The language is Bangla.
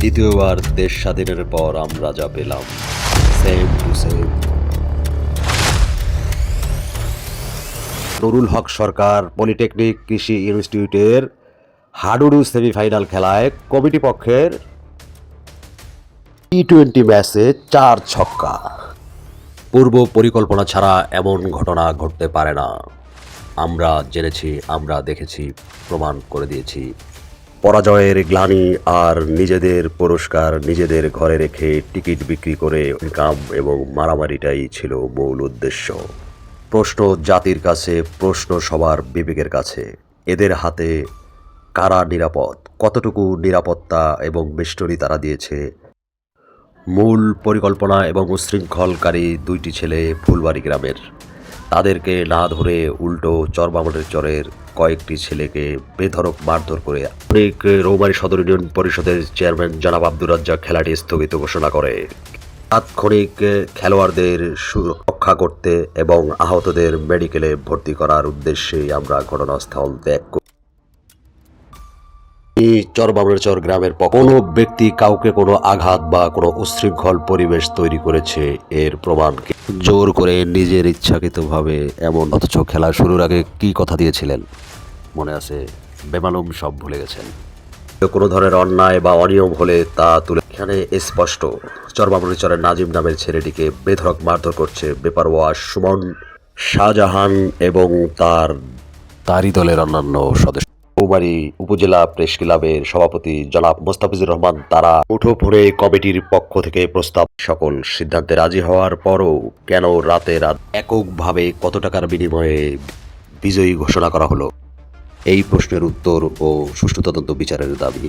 দ্বিতীয়বার দেশ স্বাধীনের পর আমরা যা পেলাম same to same Nurul Haque Sarkar, polytechnic কৃষি ইনস্টিটিউটের হাডুডু সেমিফাইনাল খেলায় কমিটি পক্ষের টি টোয়েন্টি ম্যাচে চার ছক্কা। পূর্ব পরিকল্পনা ছাড়া এমন ঘটনা ঘটতে পারে না। আমরা জেনেছি, আমরা দেখেছি, প্রমাণ করে দিয়েছি। পরাজয়ের গ্লানি আর নিজেদের পুরস্কার নিজেদের ঘরে রেখে টিকিট বিক্রি করে ইনকাম এবং মারামারিটাই ছিল মূল উদ্দেশ্য। প্রশ্ন জাতির কাছে, প্রশ্ন সবার বিবেকের কাছে। এদের হাতে কারা নিরাপদ? কতটুকু নিরাপত্তা এবং বেষ্টনী তারা দিয়েছে? মূল পরিকল্পনা এবং উশৃঙ্খলকারী দুইটি ছেলে ফুলবাড়ি গ্রামের। তাদেরকে না ধরে উল্টো চরবামনের চরের কয়েকটি ছেলেকে বেধরক মারধর করে অনেক রৌমারী সদর ইউনিয়ন পরিষদের চেয়ারম্যান জনাব আব্দুর রাজ্জাক খেলাটি স্থগিত ঘোষণা করে তাৎক্ষণিক খেলোয়াড়দের সুরক্ষা করতে এবং আহতদের মেডিকেলে ভর্তি করার উদ্দেশ্যেই আমরা ঘটনাস্থল ত্যাগ এই চরবামনের চর গ্রামের কোনো ব্যক্তি কাউকে কোনো আঘাত বা কোনো উশৃঙ্খল পরিবেশ তৈরি করেছে, এর প্রমাণ কি? জোর করে নিজের ইচ্ছাকৃতভাবে এমন অথচ খেলা শুরুর আগে কি কথা দিয়েছিলেন? মনে আছে, বেমালুম সব ভুলে গেছেন। কোনো ধরনের অন্যায় বা অনিয়ম হলে তা তুলে এখানে স্পষ্ট। চরবামনের চরের নাজিম নামের ছেলেটিকে বেধরক মারধর করছে বেপারোয়া সুমন শাহজাহান এবং তার তারই দলের অন্যান্য সদস্য। বৌবাড়ি উপজেলা প্রেস ক্লাবের সভাপতি জনাব মোস্তাফিজুর রহমান তারা উঠো মুঠোফোনে কমিটির পক্ষ থেকে প্রস্তাব, সকল সিদ্ধান্তে রাজি হওয়ার পরও কেন রাতে রাত এককভাবে কত টাকার বিনিময়ে বিজয়ী ঘোষণা করা হলো? এই প্রশ্নের উত্তর ও সুষ্ঠু তদন্ত বিচারের দাবি।